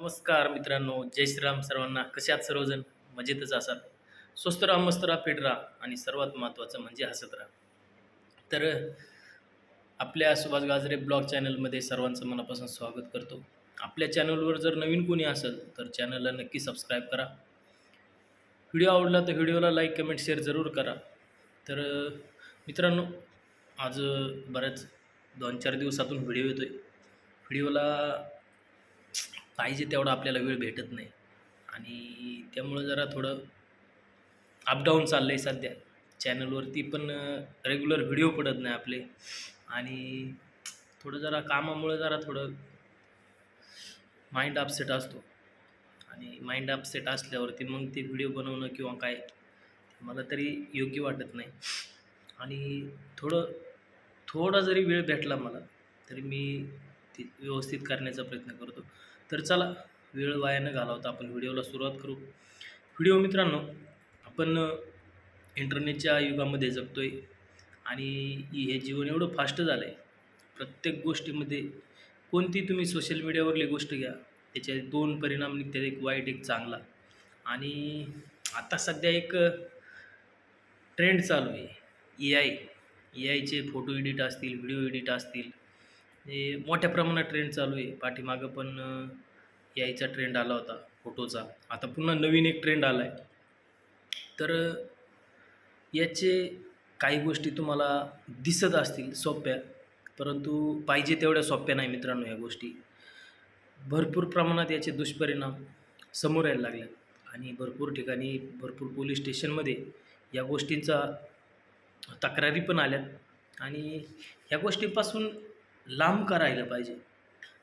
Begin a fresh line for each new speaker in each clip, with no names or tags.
नमस्कार मित्रांनो जय श्रीराम सर्वांना. कशात सर्वजण? मजेतच असाल. स्वस्त राहा मस्त राहा फिट राहा आणि सर्वात महत्त्वाचं म्हणजे हसत राहा. तर आपल्या सुभाष गाजरे ब्लॉग चॅनलमध्ये सर्वांचं मनापासून स्वागत करतो. आपल्या चॅनलवर जर नवीन कोणी असेल तर चॅनलला नक्की सबस्क्राईब करा. व्हिडिओ आवडला तर व्हिडिओला लाईक कमेंट शेअर जरूर करा. तर मित्रांनो आज बऱ्याच दोन चार दिवसातून व्हिडिओ येतो आहे व्हिडिओला पाहिजे तेवढा आपल्याला वेळ भेटत नाही. आणि त्यामुळं जरा थोडं अपडाऊन चाललं आहे सध्या. चॅनलवरती पण रेग्युलर व्हिडिओ पडत नाही आपले. आणि थोडं जरा कामामुळे जरा थोडं माइंड अपसेट असतो. आणि माइंड अपसेट असल्यावरती मग ते व्हिडिओ बनवणं किंवा काय मला तरी योग्य वाटत नाही. आणि थोडं थोडा जरी वेळ भेटला मला तरी मी ते व्यवस्थित करण्याचा प्रयत्न करतो. तर चला वेळ वाया न घालवता आपण व्हिडिओला सुरुवात करू. व्हिडिओ मित्रांनो आपण इंटरनेटच्या युगामध्ये जगतो आहे आणि हे जीवन एवढं फास्ट झालं आहे प्रत्येक गोष्टीमध्ये कोणती तुम्ही सोशल मीडियावरली गोष्ट घ्या त्याचे दोन परिणाम निघतात एक वाईट एक चांगला. आणि आता सध्या एक ट्रेंड चालू आहे. ए आय ए आयचे फोटो एडिट असतील व्हिडिओ एडिट असतील. हे मोठ्या प्रमाणात ट्रेंड चालू आहे. पाठीमागं पण यायचा ट्रेंड आला होता फोटोचा. आता पुन्हा नवीन एक ट्रेंड आला आहे तर याचे काही गोष्टी तुम्हाला दिसत असतील सोप्या परंतु पाहिजे तेवढ्या सोप्या नाही मित्रांनो या गोष्टी. भरपूर प्रमाणात याचे दुष्परिणाम समोर यायला लागले आणि भरपूर ठिकाणी भरपूर पोलीस स्टेशनमध्ये या गोष्टींचा तक्रारी पण आल्यात. आणि ह्या गोष्टीपासून लांब करायला पाहिजे.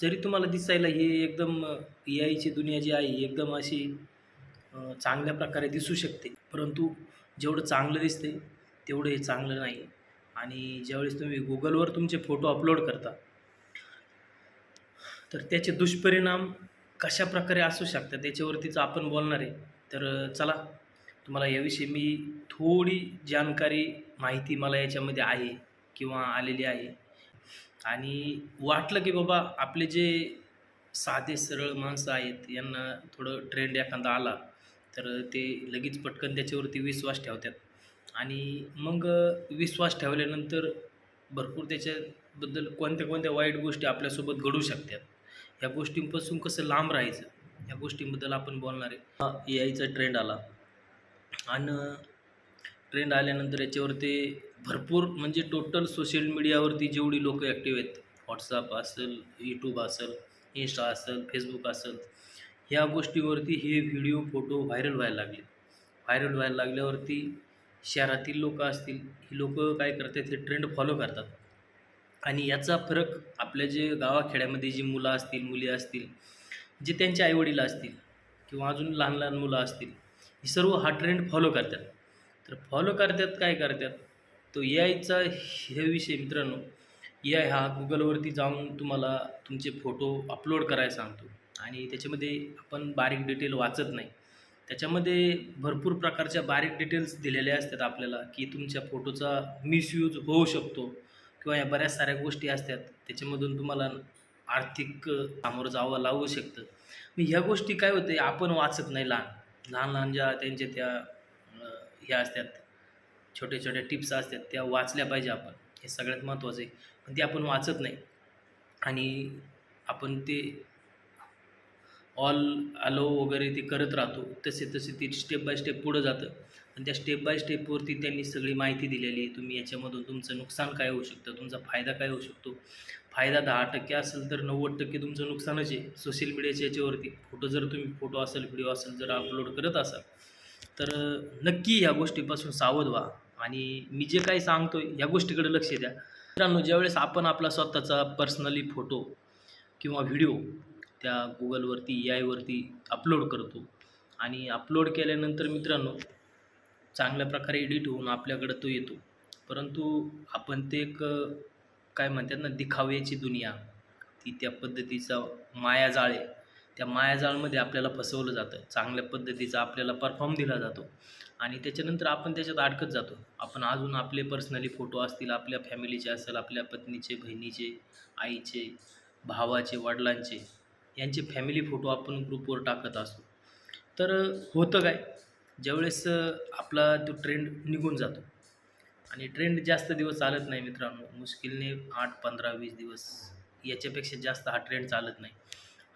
जरी तुम्हाला दिसायला हे एकदम ए आयची दुनिया जी आहे ही एकदम अशी चांगल्या प्रकारे दिसू शकते. परंतु जेवढं चांगलं दिसते तेवढं हे चांगलं नाही. आणि ज्यावेळेस तुम्ही गुगलवर तुमचे फोटो अपलोड करता तर त्याचे दुष्परिणाम कशा प्रकारे असू शकतात त्याच्यावरतीच आपण बोलणार आहे. तर चला तुम्हाला याविषयी मी थोडी जानकारी माहिती मला याच्यामध्ये आहे किंवा आलेली आहे. आणि वाटलं की बाबा आपले जे साधे सरळ माणसं आहेत यांना थोडं ट्रेंड एखादा आला तर ते लगेच पटकन त्याच्यावरती विश्वास ठेवतात. आणि मग विश्वास ठेवल्यानंतर भरपूर त्याच्याबद्दल कोणत्या कोणत्या वाईट गोष्टी आपल्यासोबत घडू शकतात या गोष्टींपासून कसं लांब राहायचं या गोष्टींबद्दल आपण बोलणार आहे. ए आयचा ट्रेंड आला. आणि ट्रेंड आल्यानंतर याच्यावरती भरपूर म्हणजे टोटल सोशल मीडियावरती जेवढी लोक ॲक्टिव्ह आहेत व्हॉट्सअप असेल यूट्यूब असेल इन्स्टा असेल फेसबुक असेल ह्या गोष्टीवरती हे व्हिडिओ फोटो व्हायरल व्हायला लागले. व्हायरल व्हायला लागल्यावरती शहरातील लोक असतील ही लोक काय करतात हे ट्रेंड फॉलो करतात. आणि याचा फरक आपल्या जे गावाखेड्यामध्ये जी मुलं असतील मुली असतील जे त्यांचे आईवडील असतील किंवा अजून लहान लहान मुलं असतील ही सर्व हा ट्रेंड फॉलो करतात. तर फॉलो करतात काय करतात? तो ए आयचा हे विषय मित्रांनो ए आय हा गुगलवरती जाऊन तुम्हाला तुमचे फोटो अपलोड करायला सांगतो. आणि त्याच्यामध्ये आपण बारीक डिटेल वाचत नाही. त्याच्यामध्ये भरपूर प्रकारच्या बारीक डिटेल्स दिलेल्या असतात आपल्याला की तुमच्या फोटोचा मिसयूज होऊ शकतो किंवा या बऱ्याच साऱ्या गोष्टी असतात. त्याच्यामधून तुम्हाला आर्थिक सामोरं जावं लागू शकतं. मग ह्या गोष्टी काय होते आपण वाचत नाही लहान. लहान लहान ज्या त्यांच्या त्या ह्या असतात. छोटे छोट्या टिप्स असतात त्या वाचल्या पाहिजे आपण. हे सगळ्यात महत्त्वाचं आहे. पण ते आपण वाचत नाही. आणि आपण ते ऑल अलो वगैरे ते करत राहतो. तसे तसे ते स्टेप बाय स्टेप पुढं जातं. आणि त्या स्टेप बाय स्टेपवरती त्यांनी सगळी माहिती दिलेली आहे. तुम्ही याच्यामधून तुमचं नुकसान काय होऊ शकतं? तुमचा फायदा काय होऊ शकतो? फायदा दहा टक्के असेल तर नव्वद टक्के तुमचं नुकसानच आहे. सोशल मीडियाच्या याच्यावरती. फोटो जर तुम्ही फोटो असेल व्हिडिओ असेल जर अपलोड करत असाल तर नक्की ह्या गोष्टीपासून सावध व्हा. आणि मी जे काही सांगतो ह्या गोष्टीकडे लक्ष द्या. मित्रांनो ज्यावेळेस आपण आपला स्वतःचा पर्सनली फोटो किंवा व्हिडिओ त्या गुगलवरती ए आयवरती अपलोड करतो आणि अपलोड केल्यानंतर मित्रांनो चांगल्या प्रकारे एडिट होऊन आपल्याकडं तो येतो. परंतु आपण ते एक काय म्हणतात ना दिखाव्याची दुनिया ती त्या पद्धतीचा माया जाळे त्या मायाजाळमध्ये आपल्याला फसवलं जातं. चांगल्या पद्धतीचा आपल्याला परफॉर्म दिला जातो. आणि त्याच्यानंतर आपण त्याच्यात अडकत जातो. आपण अजून आपले पर्सनली फोटो असतील आपल्या फॅमिलीचे असेल आपल्या पत्नीचे बहिणीचे आईचे भावाचे वडिलांचे यांचे फॅमिली फोटो आपण ग्रुपवर टाकत असतो. तर होतं काय? ज्यावेळेस आपला तो ट्रेंड निघून जातो. आणि ट्रेंड जास्त दिवस चालत नाही मित्रांनो. मुश्किलने आठ पंधरा वीस दिवस याच्यापेक्षा जास्त हा ट्रेंड चालत नाही.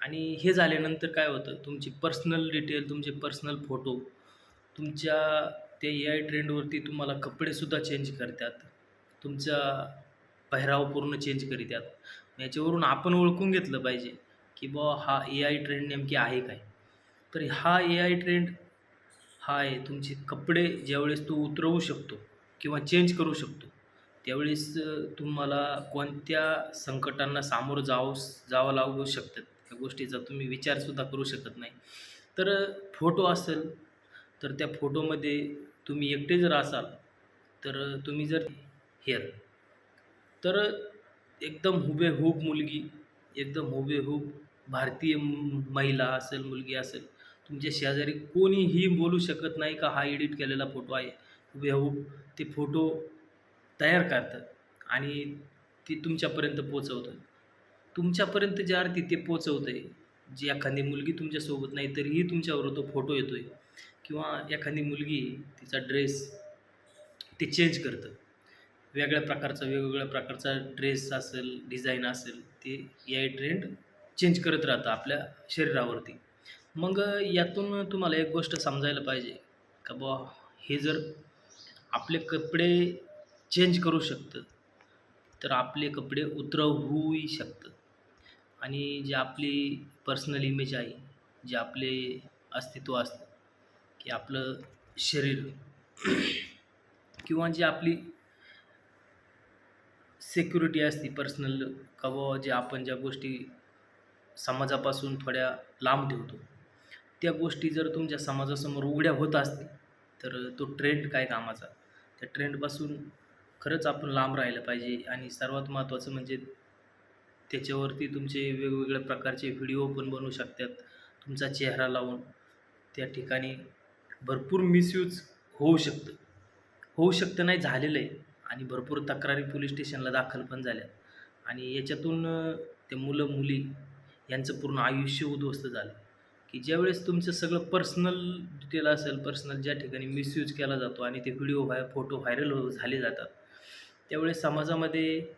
आणि हे झाल्यानंतर काय होतं? तुमची पर्सनल डिटेल तुमचे पर्सनल फोटो तुमच्या त्या ए आय ट्रेंडवरती तुम्हाला कपडेसुद्धा चेंज करतात. तुमचा पेहराव पूर्ण चेंज करीतात. याच्यावरून आपण ओळखून घेतलं पाहिजे की बुवा हा ए आय ट्रेंड नेमकी आहे काय? तर हा ए आय ट्रेंड हा आहे तुमचे कपडे ज्यावेळेस तो उतरवू शकतो किंवा चेंज करू शकतो त्यावेळेस तुम्हाला कोणत्या संकटांना सामोरं जावं जावं लागू शकतात गोष्टीचा तुम्ही विचारसुद्धा करू शकत नाही. तर फोटो असेल तर त्या फोटोमध्ये तुम्ही एकटे जर असाल तर तुम्ही जर हेअर. तर एकदम हुबेहूब मुलगी एकदम हुबेहूब भारतीय महिला असेल मुलगी असेल तुमच्या शेजारी कोणीही बोलू शकत नाही का हा एडिट केलेला फोटो आहे. हुबेहूब ते फोटो तयार करतात आणि ती तुमच्यापर्यंत पोचवतात तुमच्यापर्यंत ज्या अर्थी ते पोचवतं आहे जी एखादी मुलगी तुमच्यासोबत नाही तरीही तुमच्यावर तो फोटो येतो आहे किंवा एखादी मुलगी तिचा ड्रेस ते चेंज करतं. वेगळ्या प्रकारचा वेगवेगळ्या प्रकारचा ड्रेस असेल डिझाईन असेल ते या ट्रेंड चेंज करत राहतं आपल्या शरीरावरती. मग यातून तुम्हाला एक गोष्ट समजायला पाहिजे का बुवा हे जर आपले कपडे चेंज करू शकतं तर आपले कपडे उतरवूही शकतं. आणि जे आपली पर्सनल इमेज आहे जे आपले अस्तित्व असतं की आपलं शरीर किंवा जी आपली सिक्युरिटी असते पर्सनल का जे आपण ज्या गोष्टी समाजापासून थोड्या लांब ठेवतो त्या गोष्टी जर तुमच्या समाजासमोर उघड्या होत असतील तर तो ट्रेंड काय कामाचा? त्या ट्रेंडपासून खरंच आपण लांब राहिलं पाहिजे आणि सर्वात महत्त्वाचं म्हणजे त्याच्यावरती तुमचे वेगवेगळ्या प्रकारचे व्हिडिओ पण बनवू शकतात. तुमचा चेहरा लावून. त्या ठिकाणी भरपूर मिसयूज होऊ शकतं. होऊ शकतं नाही झालेलं आहे. आणि भरपूर तक्रारी पोलीस स्टेशनला दाखल पण झाल्या. आणि याच्यातून ते मुलं मुली यांचं पूर्ण आयुष्य उद्ध्वस्त झालं. की ज्यावेळेस तुमचं सगळं पर्सनल डिटेल असेल पर्सनल ज्या ठिकाणी मिसयूज केला जातो आणि ते व्हिडिओ व्हाय फोटो व्हायरल झाले जातात. त्यावेळेस समाजामध्ये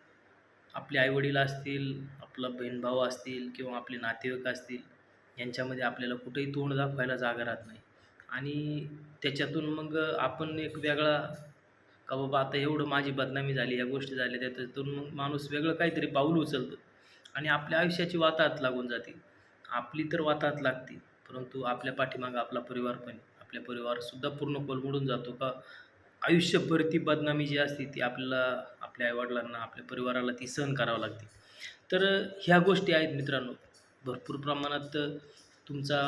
आपले आईवडील असतील आपला बहीण भाऊ असतील किंवा आपले नातेवाईक असतील यांच्यामध्ये आपल्याला कुठेही तोंड दाखवायला जागा राहत नाही. आणि त्याच्यातून मग आपण एक वेगळा का बाबा आता एवढं माझी बदनामी झाली या गोष्टी झाल्या त्याच्यातून मग माणूस वेगळं काहीतरी पाऊल उचलतं. आणि आपल्या आयुष्याची वाताहत लागून जाते. आपली तर वाताहत लागते परंतु आपल्या पाठीमागं आपला परिवार पण आपल्या परिवारसुद्धा पूर्ण कोलमडून जातो का? आयुष्यभर ती बदनामी जी असते ती आपल्याला आपल्या आईवडिलांना आपल्या परिवाराला ती सहन करावं लागते. तर ह्या गोष्टी आहेत मित्रांनो. भरपूर प्रमाणात तुमचा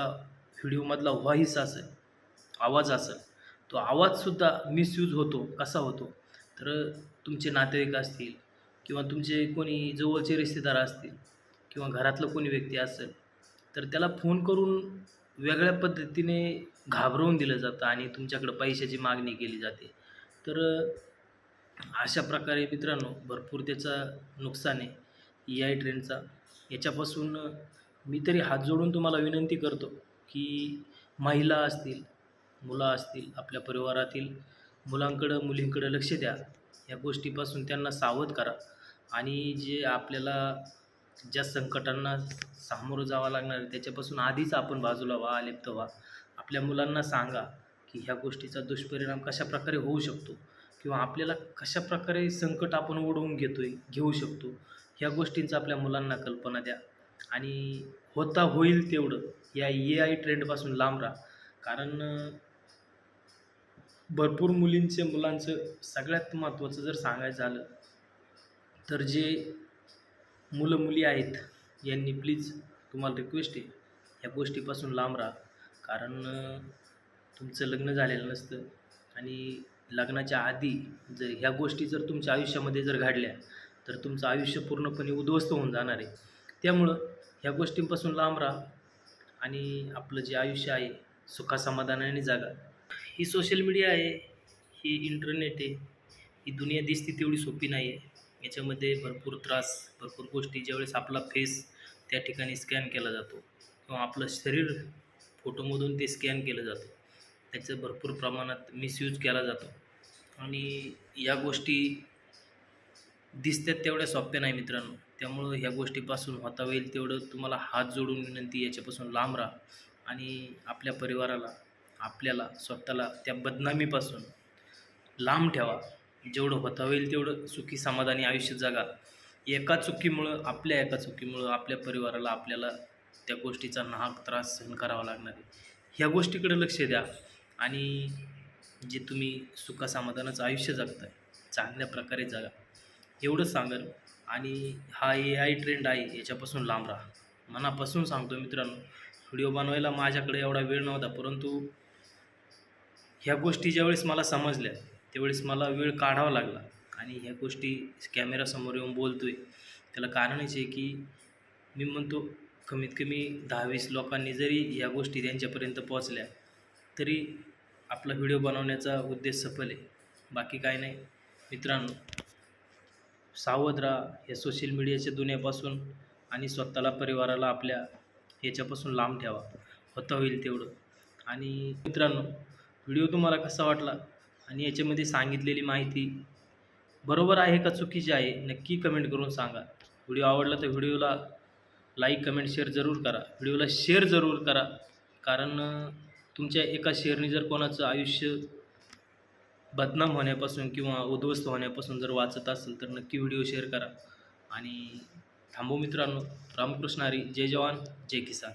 व्हिडिओमधला व्हॉईस असेल आवाज असेल तो आवाजसुद्धा मिसयूज होतो. कसा होतो? तर तुमचे नातेवाईक असतील किंवा तुमचे कोणी जवळचे रिश्तेदार असतील किंवा घरातलं कोणी व्यक्ती असेल तर त्याला फोन करून वेगळ्या पद्धतीने घाबरवून दिलं जातं आणि तुमच्याकडं पैशाची मागणी केली जाते. तर अशा प्रकारे मित्रांनो भरपूर त्याचा नुकसान आहे ई आय ट्रेंडचा याच्यापासून मी तरी हात जोडून तुम्हाला विनंती करतो की महिला असतील मुलं असतील आपल्या परिवारातील मुलांकडं मुलींकडं लक्ष द्या. या गोष्टीपासून त्यांना सावध करा. आणि जे आपल्याला ज्या संकटांना सामोरं जावं लागणार आहे त्याच्यापासून आधीच आपण बाजूला व्हा लिप्त व्हा. आपल्या मुलांना सांगा. की ह्या गोष्टीचा दुष्परिणाम कशा प्रकारे होऊ शकतो? किंवा आपल्याला कशा प्रकारे संकट आपण ओढवून घेतो आहे घेऊ शकतो? ह्या गोष्टींचं आपल्या मुलांना कल्पना द्या. आणि होता होईल तेवढं. या ए आय ट्रेंडपासून लांब राहा. कारण भरपूर मुलींचे मुलांचं सगळ्यात महत्त्वाचं जर सांगायचं झालं तर जे मुलं मुली आहेत यांनी प्लीज तुम्हाला रिक्वेस्ट आहे ह्या गोष्टीपासून लांब राहा. कारण तुमचं लग्न झालेलं नसतं आणि लग्नाच्या आधी जर ह्या गोष्टी जर तुमच्या आयुष्यामध्ये जर घडल्या तर तुमचं आयुष्य पूर्णपणे उद्ध्वस्त होऊन जाणार आहे. त्यामुळं ह्या गोष्टींपासून लांब राहा आणि आपलं जे आयुष्य आहे सुखासमाधानाने जागा. ही सोशल मीडिया आहे ही इंटरनेट आहे ही दुनिया दिसते तेवढी सोपी नाही आहे याच्यामध्ये भरपूर त्रास भरपूर गोष्टी ज्यावेळेस आपला फेस त्या ठिकाणी स्कॅन केला जातो किंवा आपलं शरीर फोटोमधून ते स्कॅन केलं जातं. याचं भरपूर प्रमाणात मिसयूज केला जातो. आणि या गोष्टी दिसतात तेवढ्या सोप्या नाही मित्रांनो. त्यामुळं ह्या गोष्टीपासून होता होईल तेवढं तुम्हाला हात जोडून विनंती याच्यापासून लांब राहा. आणि आपल्या परिवाराला आपल्याला स्वतःला त्या बदनामीपासून लांब ठेवा. जेवढं होता होईल तेवढं सुखी समाधानी आयुष्य जगा. एका चुकीमुळं आपल्या एका चुकीमुळं आपल्या परिवाराला आपल्याला त्या गोष्टीचा नाहक त्रास सहन करावा लागणार आहे. ह्या गोष्टीकडे लक्ष द्या. आणि जे तुम्ही सुखासमाधानाचं आयुष्य जगताय चांगल्या प्रकारे जगा. एवढंच सांगेल. आणि हा ए आय ट्रेंड आहे याच्यापासून लांब राहा. मनापासून सांगतो मित्रांनो व्हिडिओ बनवायला माझ्याकडे एवढा वेळ नव्हता परंतु ह्या गोष्टी ज्यावेळेस मला समजल्या त्यावेळेस मला वेळ काढावा लागला. आणि ह्या गोष्टी कॅमेरासमोर येऊन बोलतो आहे त्याला कारणच आहे की मी म्हणतो कमीत कमी दहा वीस लोकांनी जरी ह्या गोष्टी त्यांच्यापर्यंत पोहोचल्या तरी आपला व्हिडिओ बनवण्याचा उद्देश सफल आहे. बाकी काय नाही. मित्रांनो सावध राहा. या सोशल मीडियाच्या दुनियापासून आणि स्वतःला परिवाराला आपल्या याच्यापासून लांब ठेवा. होता होईल तेवढं. आणि मित्रांनो व्हिडिओ तुम्हाला कसा वाटला? आणि याच्यामध्ये सांगितलेली माहिती बरोबर आहे का चुकीची आहे नक्की कमेंट करून सांगा. व्हिडिओ आवडला तर व्हिडिओला लाईक कमेंट शेअर जरूर करा. व्हिडिओला शेअर जरूर करा. कारण तुमच्या एका शेअरने जर कोणाचं आयुष्य बदनाम होण्यापासून किंवा उद्ध्वस्त होण्यापासून जर वाचत असेल तर नक्की व्हिडिओ शेअर करा. आणि थांबू मित्रांनो रामकृष्ण हरी जय जवान जय किसान.